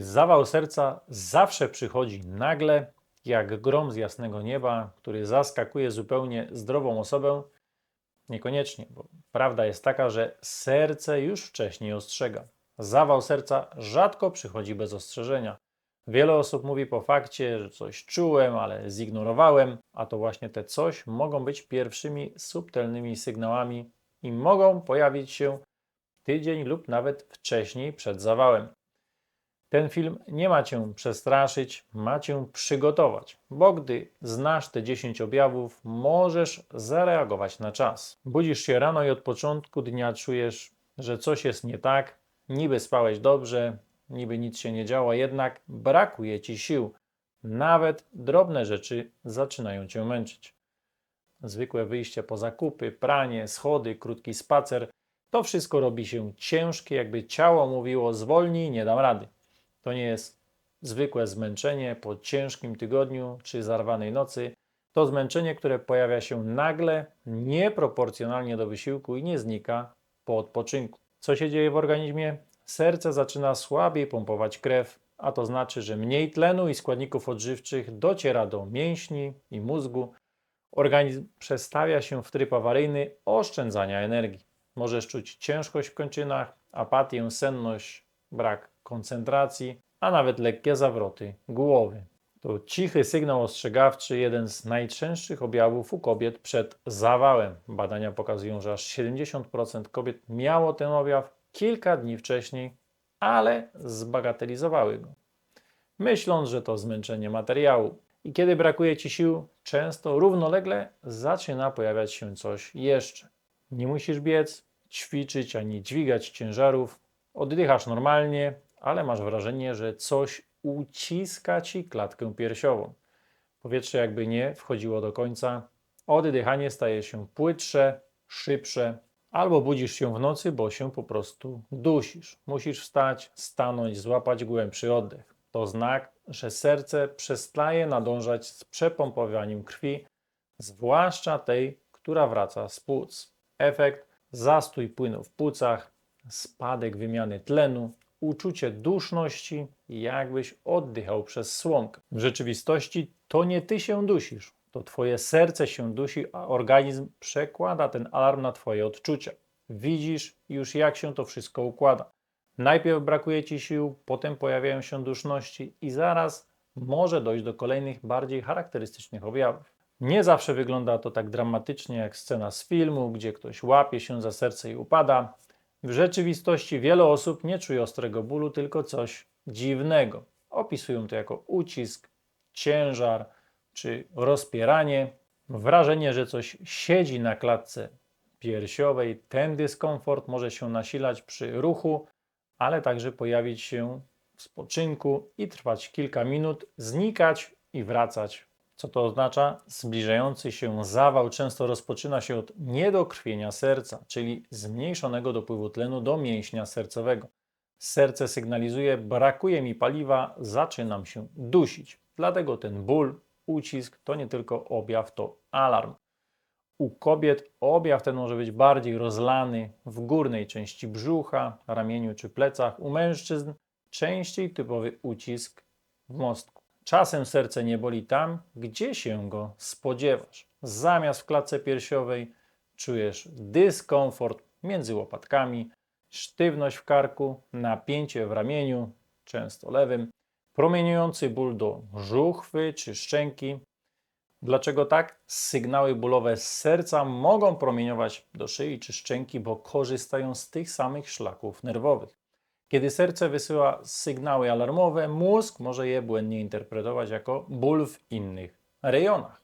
Zawał serca zawsze przychodzi nagle, jak grom z jasnego nieba, który zaskakuje zupełnie zdrową osobę? Niekoniecznie, bo prawda jest taka, że serce już wcześniej ostrzega. Zawał serca rzadko przychodzi bez ostrzeżenia. Wiele osób mówi po fakcie, że coś czułem, ale zignorowałem, a to właśnie te coś mogą być pierwszymi subtelnymi sygnałami i mogą pojawić się tydzień lub nawet wcześniej przed zawałem. Ten film nie ma cię przestraszyć, ma cię przygotować, bo gdy znasz te 10 objawów, możesz zareagować na czas. Budzisz się rano i od początku dnia czujesz, że coś jest nie tak, niby spałeś dobrze, niby nic się nie działo, jednak brakuje ci sił. Nawet drobne rzeczy zaczynają cię męczyć. Zwykłe wyjście po zakupy, pranie, schody, krótki spacer to wszystko robi się ciężkie, jakby ciało mówiło: zwolnij, nie dam rady. To nie jest zwykłe zmęczenie po ciężkim tygodniu czy zarwanej nocy. To zmęczenie, które pojawia się nagle, nieproporcjonalnie do wysiłku i nie znika po odpoczynku. Co się dzieje w organizmie? Serce zaczyna słabiej pompować krew, a to znaczy, że mniej tlenu i składników odżywczych dociera do mięśni i mózgu. Organizm przestawia się w tryb awaryjny oszczędzania energii. Możesz czuć ciężkość w kończynach, apatię, senność, brak koncentracji, a nawet lekkie zawroty głowy. To cichy sygnał ostrzegawczy, jeden z najczęstszych objawów u kobiet przed zawałem. Badania pokazują, że aż 70% kobiet miało ten objaw kilka dni wcześniej, ale zbagatelizowały go, myśląc, że to zmęczenie materiału. I kiedy brakuje ci sił, często równolegle zaczyna pojawiać się coś jeszcze. Nie musisz biec, ćwiczyć ani dźwigać ciężarów, oddychasz normalnie, ale masz wrażenie, że coś uciska ci klatkę piersiową. Powietrze jakby nie wchodziło do końca, oddychanie staje się płytsze, szybsze, albo budzisz się w nocy, bo się po prostu dusisz. Musisz wstać, stanąć, złapać głębszy oddech. To znak, że serce przestaje nadążać z przepompowaniem krwi, zwłaszcza tej, która wraca z płuc. Efekt zastój płynu w płucach, spadek wymiany tlenu, uczucie duszności, jakbyś oddychał przez słomkę. W rzeczywistości to nie ty się dusisz, to twoje serce się dusi, a organizm przekłada ten alarm na twoje odczucia. Widzisz już, jak się to wszystko układa. Najpierw brakuje ci sił, potem pojawiają się duszności i zaraz może dojść do kolejnych, bardziej charakterystycznych objawów. Nie zawsze wygląda to tak dramatycznie jak scena z filmu, gdzie ktoś łapie się za serce i upada. W rzeczywistości wiele osób nie czuje ostrego bólu, tylko coś dziwnego. Opisują to jako ucisk, ciężar czy rozpieranie. Wrażenie, że coś siedzi na klatce piersiowej. Ten dyskomfort może się nasilać przy ruchu, ale także pojawić się w spoczynku i trwać kilka minut, znikać i wracać co to oznacza? Zbliżający się zawał często rozpoczyna się od niedokrwienia serca, czyli zmniejszonego dopływu tlenu do mięśnia sercowego. Serce sygnalizuje, brakuje mi paliwa, zaczynam się dusić. Dlatego ten ból, ucisk to nie tylko objaw, to alarm. U kobiet objaw ten może być bardziej rozlany w górnej części brzucha, ramieniu czy plecach. U mężczyzn częściej typowy ucisk w mostku. Czasem serce nie boli tam, gdzie się go spodziewasz. Zamiast w klatce piersiowej czujesz dyskomfort między łopatkami, sztywność w karku, napięcie w ramieniu, często lewym, promieniujący ból do żuchwy czy szczęki. Dlaczego tak? Sygnały bólowe z serca mogą promieniować do szyi czy szczęki, bo korzystają z tych samych szlaków nerwowych. Kiedy serce wysyła sygnały alarmowe, mózg może je błędnie interpretować jako ból w innych rejonach.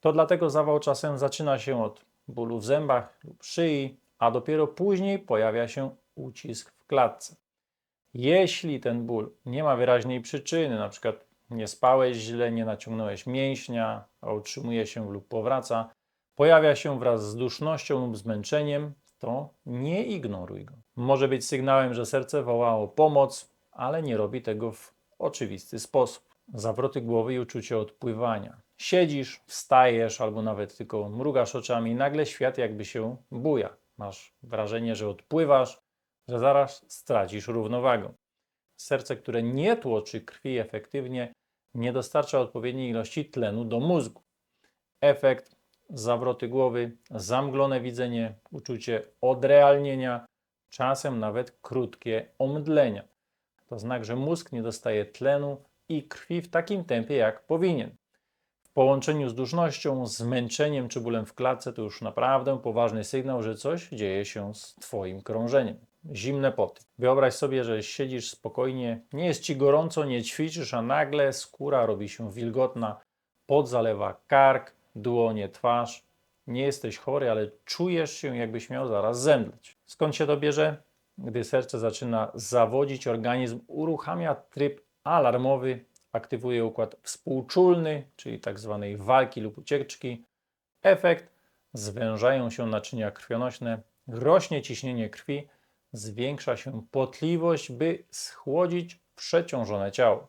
To dlatego zawał czasem zaczyna się od bólu w zębach lub szyi, a dopiero później pojawia się ucisk w klatce. Jeśli ten ból nie ma wyraźnej przyczyny, przykład nie spałeś źle, nie naciągnąłeś mięśnia, a utrzymuje się lub powraca, pojawia się wraz z dusznością lub zmęczeniem, to nie ignoruj go. Może być sygnałem, że serce woła o pomoc, ale nie robi tego w oczywisty sposób. Zawroty głowy i uczucie odpływania. Siedzisz, wstajesz albo nawet tylko mrugasz oczami i nagle świat jakby się buja. Masz wrażenie, że odpływasz, że zaraz stracisz równowagę. Serce, które nie tłoczy krwi efektywnie, nie dostarcza odpowiedniej ilości tlenu do mózgu. Efekt zawroty głowy, zamglone widzenie, uczucie odrealnienia, czasem nawet krótkie omdlenia. To znak, że mózg nie dostaje tlenu i krwi w takim tempie, jak powinien. W połączeniu z dusznością, zmęczeniem czy bólem w klatce to już naprawdę poważny sygnał, że coś dzieje się z Twoim krążeniem. Zimne poty. Wyobraź sobie, że siedzisz spokojnie, nie jest Ci gorąco, nie ćwiczysz, a nagle skóra robi się wilgotna, pot zalewa kark, dłonie, twarz. Nie jesteś chory, ale czujesz się, jakbyś miał zaraz zemdleć. Skąd się to bierze? Gdy serce zaczyna zawodzić, organizm uruchamia tryb alarmowy, aktywuje układ współczulny, czyli tak zwanej walki lub ucieczki. Efekt zwężają się naczynia krwionośne, rośnie ciśnienie krwi, zwiększa się potliwość, by schłodzić przeciążone ciało.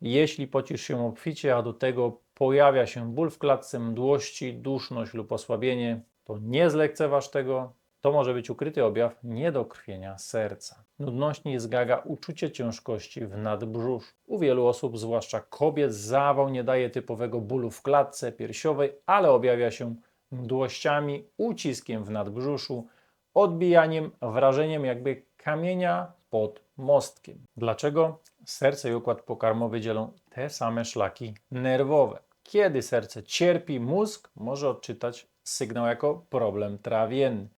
Jeśli pocisz się obficie, a do tego pojawia się ból w klatce, mdłości, duszność lub osłabienie, to nie zlekceważ tego. To może być ukryty objaw niedokrwienia serca. Nudność zgaga uczucie ciężkości w nadbrzuszu. U wielu osób, zwłaszcza kobiet, zawał nie daje typowego bólu w klatce piersiowej, ale objawia się mdłościami, uciskiem w nadbrzuszu, odbijaniem, wrażeniem jakby kamienia pod mostkiem. Dlaczego? Serce i układ pokarmowy dzielą te same szlaki nerwowe. Kiedy serce cierpi, mózg może odczytać sygnał jako problem trawienny.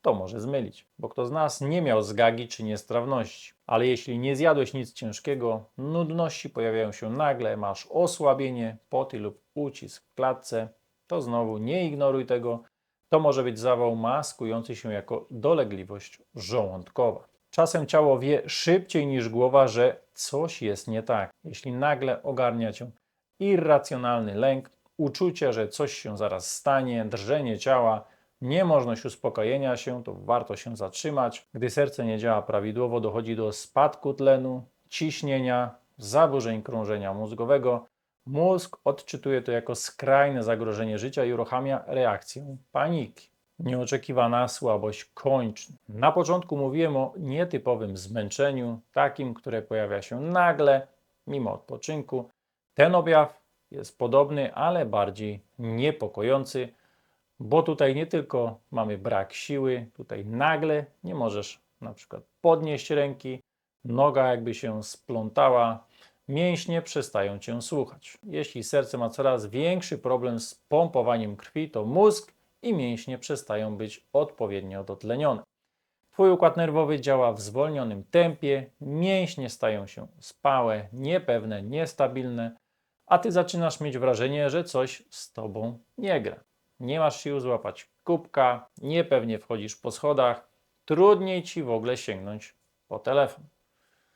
To może zmylić, bo kto z nas nie miał zgagi czy niestrawności. Ale jeśli nie zjadłeś nic ciężkiego, nudności pojawiają się nagle, masz osłabienie, poty lub ucisk w klatce, to znowu nie ignoruj tego. To może być zawał maskujący się jako dolegliwość żołądkowa. Czasem ciało wie szybciej niż głowa, że coś jest nie tak. Jeśli nagle ogarnia cię irracjonalny lęk, uczucie, że coś się zaraz stanie, drżenie ciała, niemożność uspokojenia się, to warto się zatrzymać. Gdy serce nie działa prawidłowo, dochodzi do spadku tlenu, ciśnienia, zaburzeń krążenia mózgowego. Mózg odczytuje to jako skrajne zagrożenie życia i uruchamia reakcję paniki. Nieoczekiwana słabość kończyn. Na początku mówiłem o nietypowym zmęczeniu, takim, które pojawia się nagle, mimo odpoczynku. Ten objaw jest podobny, ale bardziej niepokojący, bo tutaj nie tylko mamy brak siły, tutaj nagle nie możesz na przykład podnieść ręki, noga jakby się splątała, mięśnie przestają cię słuchać. Jeśli serce ma coraz większy problem z pompowaniem krwi, to mózg i mięśnie przestają być odpowiednio dotlenione. Twój układ nerwowy działa w zwolnionym tempie, mięśnie stają się spałe, niepewne, niestabilne, a ty zaczynasz mieć wrażenie, że coś z tobą nie gra. Nie masz sił złapać kubka, niepewnie wchodzisz po schodach, trudniej ci w ogóle sięgnąć po telefon.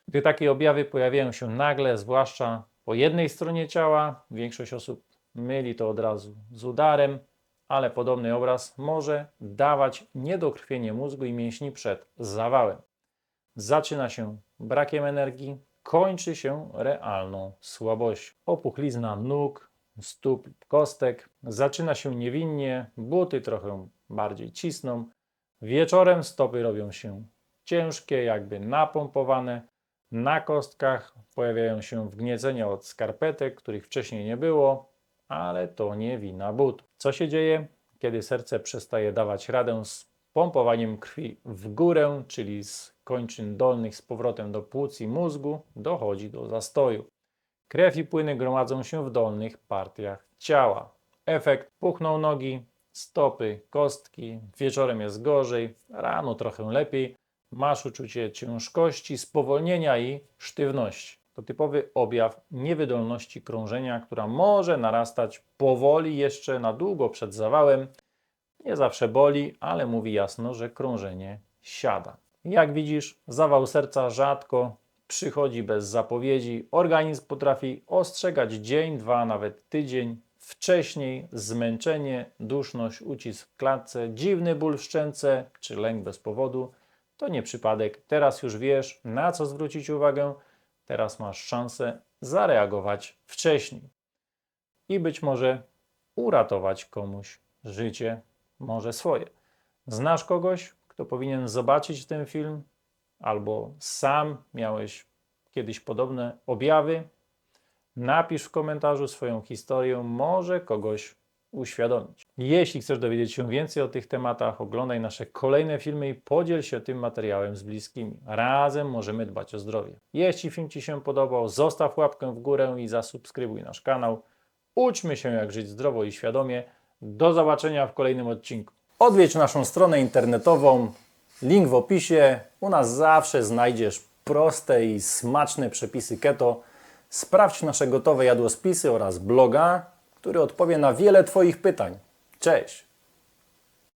Gdy takie objawy pojawiają się nagle, zwłaszcza po jednej stronie ciała, większość osób myli to od razu z udarem, ale podobny obraz może dawać niedokrwienie mózgu i mięśni przed zawałem. Zaczyna się brakiem energii, kończy się realną słabością. Opuchlizna nóg, stóp kostek zaczyna się niewinnie, buty trochę bardziej cisną. Wieczorem stopy robią się ciężkie, jakby napompowane. Na kostkach pojawiają się wgniecenia od skarpetek, których wcześniej nie było, ale to nie wina but. Co się dzieje, kiedy serce przestaje dawać radę z pompowaniem krwi w górę, czyli z kończyn dolnych z powrotem do płuc i mózgu, dochodzi do zastoju. Krew i płyny gromadzą się w dolnych partiach ciała. Efekt puchną nogi, stopy, kostki, wieczorem jest gorzej, rano trochę lepiej, masz uczucie ciężkości, spowolnienia i sztywności. To typowy objaw niewydolności krążenia, która może narastać powoli jeszcze na długo przed zawałem. Nie zawsze boli, ale mówi jasno, że krążenie siada. Jak widzisz, zawał serca rzadko przychodzi bez zapowiedzi. Organizm potrafi ostrzegać dzień, dwa, nawet tydzień wcześniej. Zmęczenie, duszność, ucisk w klatce, dziwny ból w szczęce czy lęk bez powodu. To nie przypadek. Teraz już wiesz, na co zwrócić uwagę. Teraz masz szansę zareagować wcześniej i być może uratować komuś życie, może swoje. Znasz kogoś, kto powinien zobaczyć ten film, albo sam miałeś kiedyś podobne objawy? Napisz w komentarzu swoją historię, może kogoś uświadomić. Jeśli chcesz dowiedzieć się więcej o tych tematach, oglądaj nasze kolejne filmy i podziel się tym materiałem z bliskimi. Razem możemy dbać o zdrowie. Jeśli film Ci się podobał, zostaw łapkę w górę i zasubskrybuj nasz kanał. Uczmy się jak żyć zdrowo i świadomie. Do zobaczenia w kolejnym odcinku. Odwiedź naszą stronę internetową, link w opisie. U nas zawsze znajdziesz proste i smaczne przepisy keto. Sprawdź nasze gotowe jadłospisy oraz bloga, który odpowie na wiele Twoich pytań. Cześć!